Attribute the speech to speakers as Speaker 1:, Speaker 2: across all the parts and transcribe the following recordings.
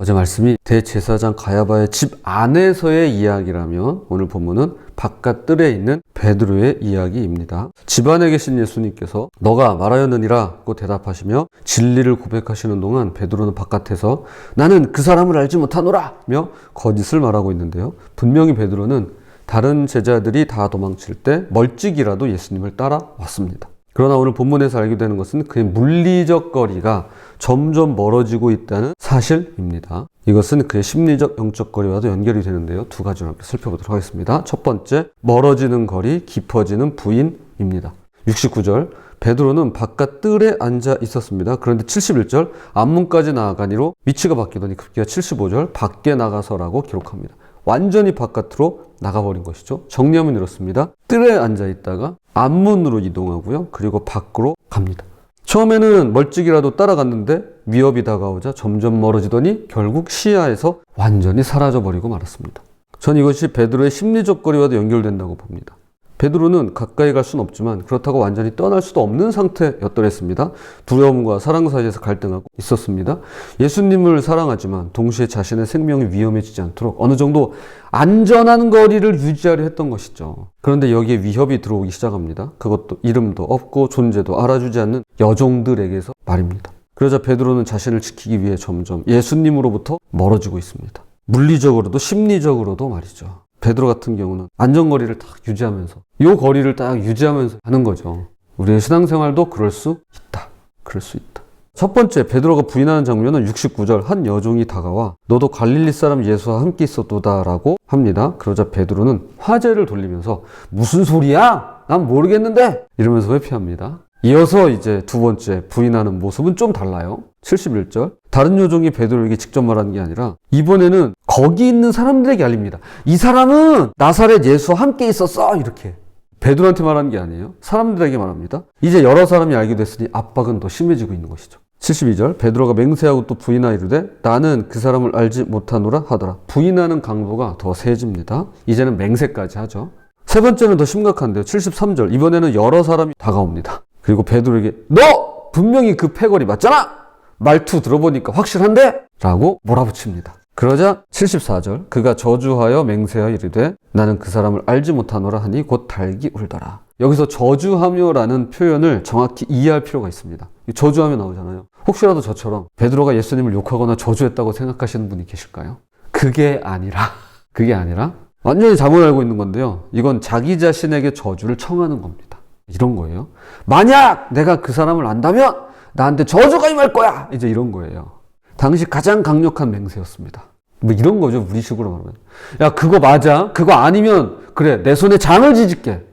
Speaker 1: 어제 말씀이 대제사장 가야바의 집 안에서의 이야기라면 오늘 본문은 바깥 뜰에 있는 베드로의 이야기입니다. 집 안에 계신 예수님께서 너가 말하였느니라고 대답하시며 진리를 고백하시는 동안 베드로는 바깥에서 나는 그 사람을 알지 못하노라며 거짓을 말하고 있는데요. 분명히 베드로는 다른 제자들이 다 도망칠 때 멀찍이라도 예수님을 따라왔습니다. 그러나 오늘 본문에서 알게 되는 것은 그의 물리적 거리가 점점 멀어지고 있다는 사실입니다. 이것은 그의 심리적 영적 거리와도 연결이 되는데요. 두 가지로 함께 살펴보도록 하겠습니다. 첫 번째, 멀어지는 거리, 깊어지는 부인입니다. 69절, 베드로는 바깥 뜰에 앉아 있었습니다. 그런데 71절, 앞문까지 나아가니로 위치가 바뀌더니 급기야 75절, 밖에 나가서라고 기록합니다. 완전히 바깥으로 나가버린 것이죠. 정리하면 이렇습니다. 뜰에 앉아 있다가 앞문으로 이동하고요. 그리고 밖으로 갑니다. 처음에는 멀찍이라도 따라갔는데 위협이 다가오자 점점 멀어지더니 결국 시야에서 완전히 사라져버리고 말았습니다. 전 이것이 베드로의 심리적 거리와도 연결된다고 봅니다. 베드로는 가까이 갈 수는 없지만 그렇다고 완전히 떠날 수도 없는 상태였더랬습니다. 두려움과 사랑 사이에서 갈등하고 있었습니다. 예수님을 사랑하지만 동시에 자신의 생명이 위험해지지 않도록 어느 정도 안전한 거리를 유지하려 했던 것이죠. 그런데 여기에 위협이 들어오기 시작합니다. 그것도 이름도 없고 존재도 알아주지 않는 여종들에게서 말입니다. 그러자 베드로는 자신을 지키기 위해 점점 예수님으로부터 멀어지고 있습니다. 물리적으로도 심리적으로도 말이죠. 베드로 같은 경우는 안전거리를 딱 유지하면서 요 거리를 딱 유지하면서 하는 거죠. 우리의 신앙생활도 그럴 수 있다. 그럴 수 있다. 첫 번째 베드로가 부인하는 장면은 69절 한 여종이 다가와 너도 갈릴리 사람 예수와 함께 있었도다라고 합니다. 그러자 베드로는 화제를 돌리면서 무슨 소리야? 난 모르겠는데 이러면서 회피합니다. 이어서 이제 두 번째 부인하는 모습은 좀 달라요. 71절. 다른 요종이 베드로에게 직접 말하는 게 아니라 이번에는 거기 있는 사람들에게 알립니다. 이 사람은 나사렛 예수와 함께 있었어. 이렇게. 베드로한테 말하는 게 아니에요. 사람들에게 말합니다. 이제 여러 사람이 알게 됐으니 압박은 더 심해지고 있는 것이죠. 72절 베드로가 맹세하고 또 부인하 이르되 나는 그 사람을 알지 못하노라 하더라. 부인하는 강도가 더 세집니다. 이제는 맹세까지 하죠. 세 번째는 더 심각한데요. 73절 이번에는 여러 사람이 다가옵니다. 그리고 베드로에게 너 분명히 그 패거리 맞잖아. 말투 들어보니까 확실한데? 라고 몰아붙입니다. 그러자 74절 그가 저주하여 맹세하여 이르되 나는 그 사람을 알지 못하노라 하니 곧 달기 울더라. 여기서 저주하며라는 표현을 정확히 이해할 필요가 있습니다. 저주하며 나오잖아요. 혹시라도 저처럼 베드로가 예수님을 욕하거나 저주했다고 생각하시는 분이 계실까요? 그게 아니라 그게 아니라 완전히 잘못 알고 있는 건데요. 이건 자기 자신에게 저주를 청하는 겁니다. 이런 거예요. 만약 내가 그 사람을 안다면 나한테 저주가 임할 거야. 이제 이런 거예요. 당시 가장 강력한 맹세였습니다. 뭐 이런 거죠. 우리 식으로 말하면. 야, 그거 맞아. 그거 아니면 그래. 내 손에 장을 지질게.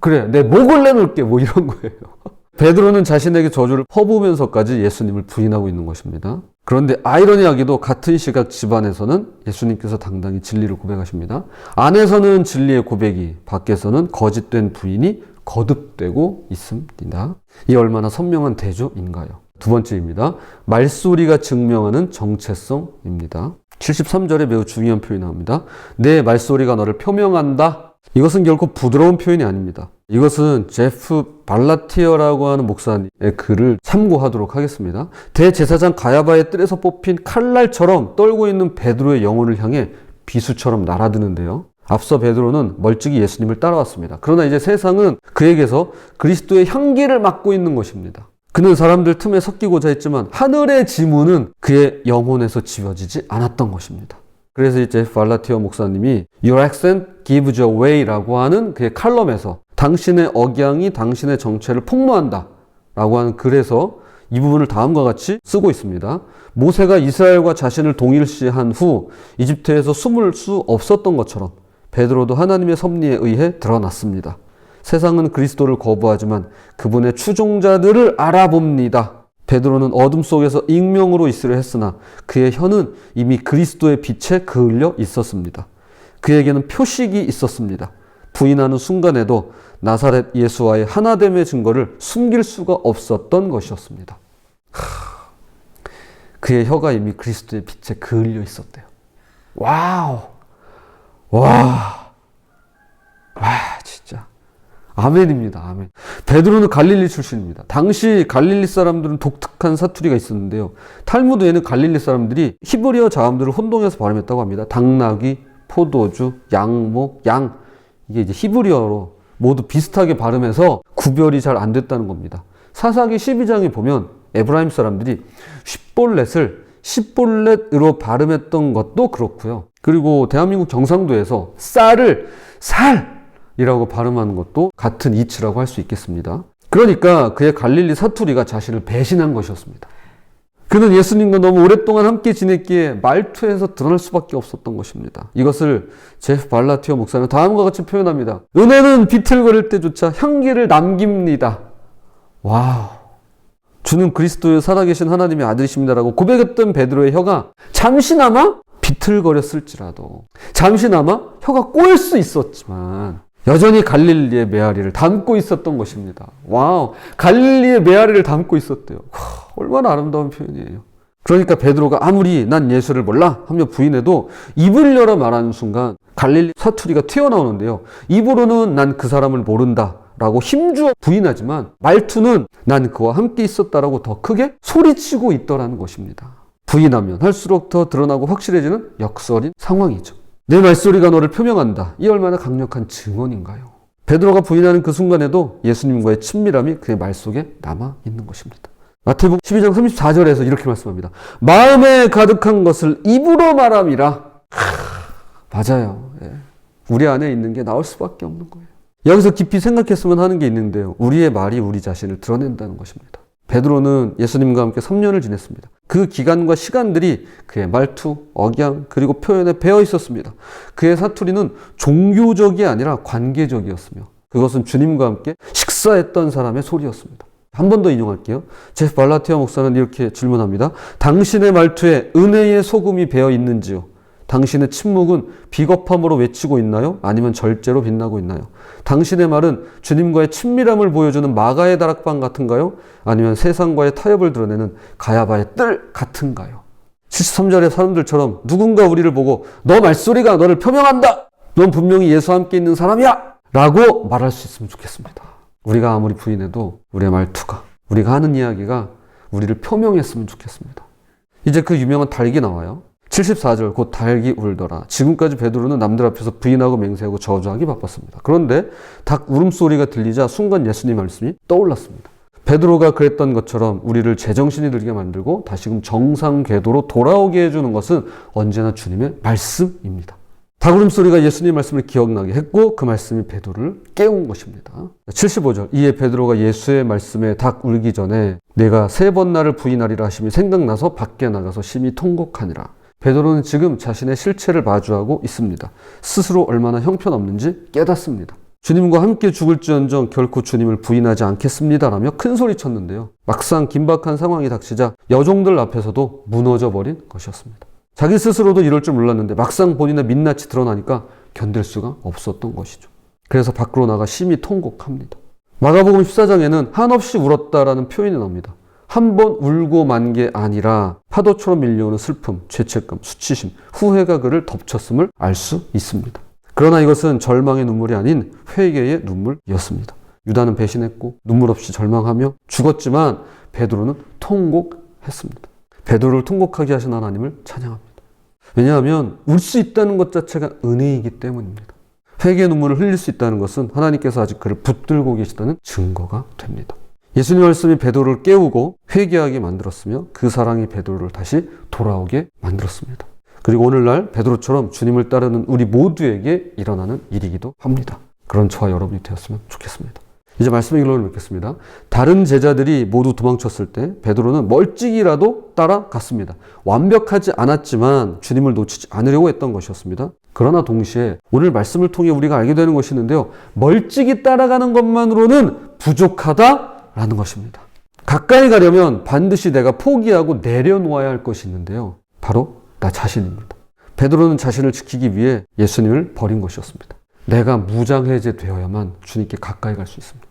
Speaker 1: 그래. 내 목을 내놓을게. 뭐 이런 거예요. 베드로는 자신에게 저주를 퍼부으면서까지 예수님을 부인하고 있는 것입니다. 그런데 아이러니하게도 같은 시각 집안에서는 예수님께서 당당히 진리를 고백하십니다. 안에서는 진리의 고백이, 밖에서는 거짓된 부인이 거듭되고 있습니다. 이 얼마나 선명한 대조인가요? 두 번째입니다. 말소리가 증명하는 정체성입니다. 73절에 매우 중요한 표현이 나옵니다. 내 말소리가 너를 표명한다. 이것은 결코 부드러운 표현이 아닙니다. 이것은 제프 발라티어라고 하는 목사님의 글을 참고하도록 하겠습니다. 대제사장 가야바의 뜰에서 뽑힌 칼날처럼 떨고 있는 베드로의 영혼을 향해 비수처럼 날아드는데요. 앞서 베드로는 멀찍이 예수님을 따라왔습니다. 그러나 이제 세상은 그에게서 그리스도의 향기를 맡고 있는 것입니다. 그는 사람들 틈에 섞이고자 했지만 하늘의 지문은 그의 영혼에서 지워지지 않았던 것입니다. 그래서 이제 발라티어 목사님이 Your accent gives you away라고 하는 그의 칼럼에서 당신의 억양이 당신의 정체를 폭로한다 라고 하는 글에서 이 부분을 다음과 같이 쓰고 있습니다. 모세가 이스라엘과 자신을 동일시한 후 이집트에서 숨을 수 없었던 것처럼 베드로도 하나님의 섭리에 의해 드러났습니다. 세상은 그리스도를 거부하지만 그분의 추종자들을 알아봅니다. 베드로는 어둠 속에서 익명으로 있으려 했으나 그의 혀는 이미 그리스도의 빛에 그을려 있었습니다. 그에게는 표식이 있었습니다. 부인하는 순간에도 나사렛 예수와의 하나됨의 증거를 숨길 수가 없었던 것이었습니다. 하, 그의 혀가 이미 그리스도의 빛에 그을려 있었대요. 와우! 와! 와, 진짜. 아멘입니다. 아멘. 베드로는 갈릴리 출신입니다. 당시 갈릴리 사람들은 독특한 사투리가 있었는데요. 탈무드에는 갈릴리 사람들이 히브리어 자음들을 혼동해서 발음했다고 합니다. 당나귀, 포도주, 양목, 양. 이게 이제 히브리어로 모두 비슷하게 발음해서 구별이 잘 안 됐다는 겁니다. 사사기 12장에 보면 에브라임 사람들이 쉽볼렛을 십볼렛으로 발음했던 것도 그렇고요. 그리고 대한민국 경상도에서 쌀을 살이라고 발음하는 것도 같은 이치라고 할 수 있겠습니다. 그러니까 그의 갈릴리 사투리가 자신을 배신한 것이었습니다. 그는 예수님과 너무 오랫동안 함께 지냈기에 말투에서 드러날 수밖에 없었던 것입니다. 이것을 제프 발라티오 목사는 다음과 같이 표현합니다. 은혜는 비틀거릴 때조차 향기를 남깁니다. 와우. 주는 그리스도의 살아계신 하나님의 아들이십니다라고 고백했던 베드로의 혀가 잠시나마 비틀거렸을지라도 잠시나마 혀가 꼬일 수 있었지만 여전히 갈릴리의 메아리를 담고 있었던 것입니다. 와우, 갈릴리의 메아리를 담고 있었대요. 와, 얼마나 아름다운 표현이에요. 그러니까 베드로가 아무리 난 예수를 몰라 하며 부인해도 입을 열어 말하는 순간 갈릴리 사투리가 튀어나오는데요. 입으로는 난 그 사람을 모른다. 라고 힘주어 부인하지만 말투는 난 그와 함께 있었다라고 더 크게 소리치고 있더라는 것입니다. 부인하면 할수록 더 드러나고 확실해지는 역설인 상황이죠. 내 말소리가 너를 표명한다. 이 얼마나 강력한 증언인가요? 베드로가 부인하는 그 순간에도 예수님과의 친밀함이 그의 말 속에 남아 있는 것입니다. 마태복음 12장 34절에서 이렇게 말씀합니다. 마음에 가득한 것을 입으로 말함이라. 맞아요. 예. 우리 안에 있는 게 나올 수밖에 없는 거예요. 여기서 깊이 생각했으면 하는 게 있는데요. 우리의 말이 우리 자신을 드러낸다는 것입니다. 베드로는 예수님과 함께 3년을 지냈습니다. 그 기간과 시간들이 그의 말투, 억양, 그리고 표현에 배어 있었습니다. 그의 사투리는 종교적이 아니라 관계적이었으며 그것은 주님과 함께 식사했던 사람의 소리였습니다. 한 번 더 인용할게요. 제프 발라티아 목사는 이렇게 질문합니다. 당신의 말투에 은혜의 소금이 배어 있는지요? 당신의 침묵은 비겁함으로 외치고 있나요? 아니면 절제로 빛나고 있나요? 당신의 말은 주님과의 친밀함을 보여주는 마가의 다락방 같은가요? 아니면 세상과의 타협을 드러내는 가야바의 뜰 같은가요? 73절의 사람들처럼 누군가 우리를 보고 너 말소리가 너를 표명한다! 넌 분명히 예수와 함께 있는 사람이야! 라고 말할 수 있으면 좋겠습니다. 우리가 아무리 부인해도 우리의 말투가, 우리가 하는 이야기가 우리를 표명했으면 좋겠습니다. 이제 그 유명한 닭이 나와요. 74절 곧 닭이 울더라. 지금까지 베드로는 남들 앞에서 부인하고 맹세하고 저주하기 바빴습니다. 그런데 닭 울음소리가 들리자 순간 예수님 말씀이 떠올랐습니다. 베드로가 그랬던 것처럼 우리를 제정신이 들게 만들고 다시금 정상 궤도로 돌아오게 해주는 것은 언제나 주님의 말씀입니다. 닭 울음 소리가 예수님 말씀을 기억나게 했고 그 말씀이 베드로를 깨운 것입니다. 75절 이에 베드로가 예수의 말씀에 닭 울기 전에 내가 세 번 나를 부인하리라 하심이 생각나서 밖에 나가서 심히 통곡하니라. 베드로는 지금 자신의 실체를 마주하고 있습니다. 스스로 얼마나 형편없는지 깨닫습니다. 주님과 함께 죽을지언정 결코 주님을 부인하지 않겠습니다라며 큰 소리 쳤는데요. 막상 긴박한 상황이 닥치자 여종들 앞에서도 무너져 버린 것이었습니다. 자기 스스로도 이럴 줄 몰랐는데 막상 본인의 민낯이 드러나니까 견딜 수가 없었던 것이죠. 그래서 밖으로 나가 심히 통곡합니다. 마가복음 14장에는 한없이 울었다라는 표현이 나옵니다. 한 번 울고 만 게 아니라 파도처럼 밀려오는 슬픔, 죄책감, 수치심, 후회가 그를 덮쳤음을 알 수 있습니다. 그러나 이것은 절망의 눈물이 아닌 회개의 눈물이었습니다. 유다는 배신했고 눈물 없이 절망하며 죽었지만 베드로는 통곡했습니다. 베드로를 통곡하게 하신 하나님을 찬양합니다. 왜냐하면 울 수 있다는 것 자체가 은혜이기 때문입니다. 회개의 눈물을 흘릴 수 있다는 것은 하나님께서 아직 그를 붙들고 계시다는 증거가 됩니다. 예수님 말씀이 베드로를 깨우고 회개하게 만들었으며 그 사랑이 베드로를 다시 돌아오게 만들었습니다. 그리고 오늘날 베드로처럼 주님을 따르는 우리 모두에게 일어나는 일이기도 합니다. 그런 저와 여러분이 되었으면 좋겠습니다. 이제 말씀의 결론을 맺겠습니다. 다른 제자들이 모두 도망쳤을 때 베드로는 멀찍이라도 따라갔습니다. 완벽하지 않았지만 주님을 놓치지 않으려고 했던 것이었습니다. 그러나 동시에 오늘 말씀을 통해 우리가 알게 되는 것이 있는데요. 멀찍이 따라가는 것만으로는 부족하다 라는 것입니다. 가까이 가려면 반드시 내가 포기하고 내려놓아야 할 것이 있는데요. 바로 나 자신입니다. 베드로는 자신을 지키기 위해 예수님을 버린 것이었습니다. 내가 무장해제 되어야만 주님께 가까이 갈 수 있습니다.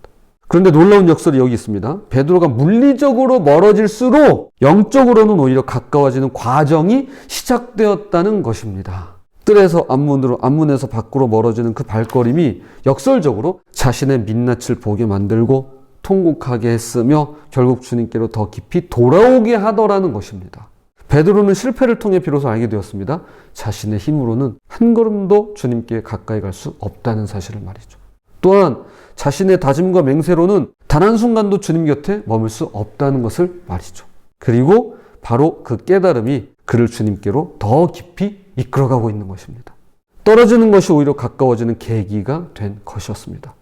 Speaker 1: 그런데 놀라운 역설이 여기 있습니다. 베드로가 물리적으로 멀어질수록 영적으로는 오히려 가까워지는 과정이 시작되었다는 것입니다. 뜰에서 앞문으로 앞문에서 밖으로 멀어지는 그 발걸음이 역설적으로 자신의 민낯을 보게 만들고 통곡하게 했으며 결국 주님께로 더 깊이 돌아오게 하더라는 것입니다. 베드로는 실패를 통해 비로소 알게 되었습니다. 자신의 힘으로는 한 걸음도 주님께 가까이 갈 수 없다는 사실을 말이죠. 또한 자신의 다짐과 맹세로는 단 한 순간도 주님 곁에 머물 수 없다는 것을 말이죠. 그리고 바로 그 깨달음이 그를 주님께로 더 깊이 이끌어가고 있는 것입니다. 떨어지는 것이 오히려 가까워지는 계기가 된 것이었습니다.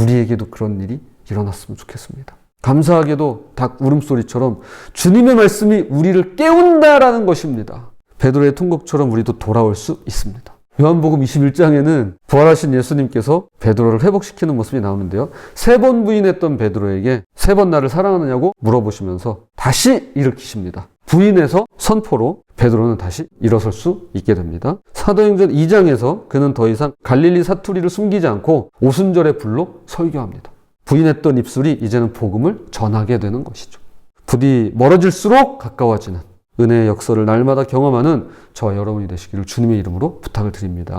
Speaker 1: 우리에게도 그런 일이 일어났으면 좋겠습니다. 감사하게도 닭 울음소리처럼 주님의 말씀이 우리를 깨운다라는 것입니다. 베드로의 통곡처럼 우리도 돌아올 수 있습니다. 요한복음 21장에는 부활하신 예수님께서 베드로를 회복시키는 모습이 나오는데요. 세 번 부인했던 베드로에게 세 번 나를 사랑하느냐고 물어보시면서 다시 일으키십니다. 부인해서 선포로 베드로는 다시 일어설 수 있게 됩니다. 사도행전 2장에서 그는 더 이상 갈릴리 사투리를 숨기지 않고 오순절의 불로 설교합니다. 부인했던 입술이 이제는 복음을 전하게 되는 것이죠. 부디 멀어질수록 가까워지는 은혜의 역사를 날마다 경험하는 저와 여러분이 되시기를 주님의 이름으로 부탁을 드립니다.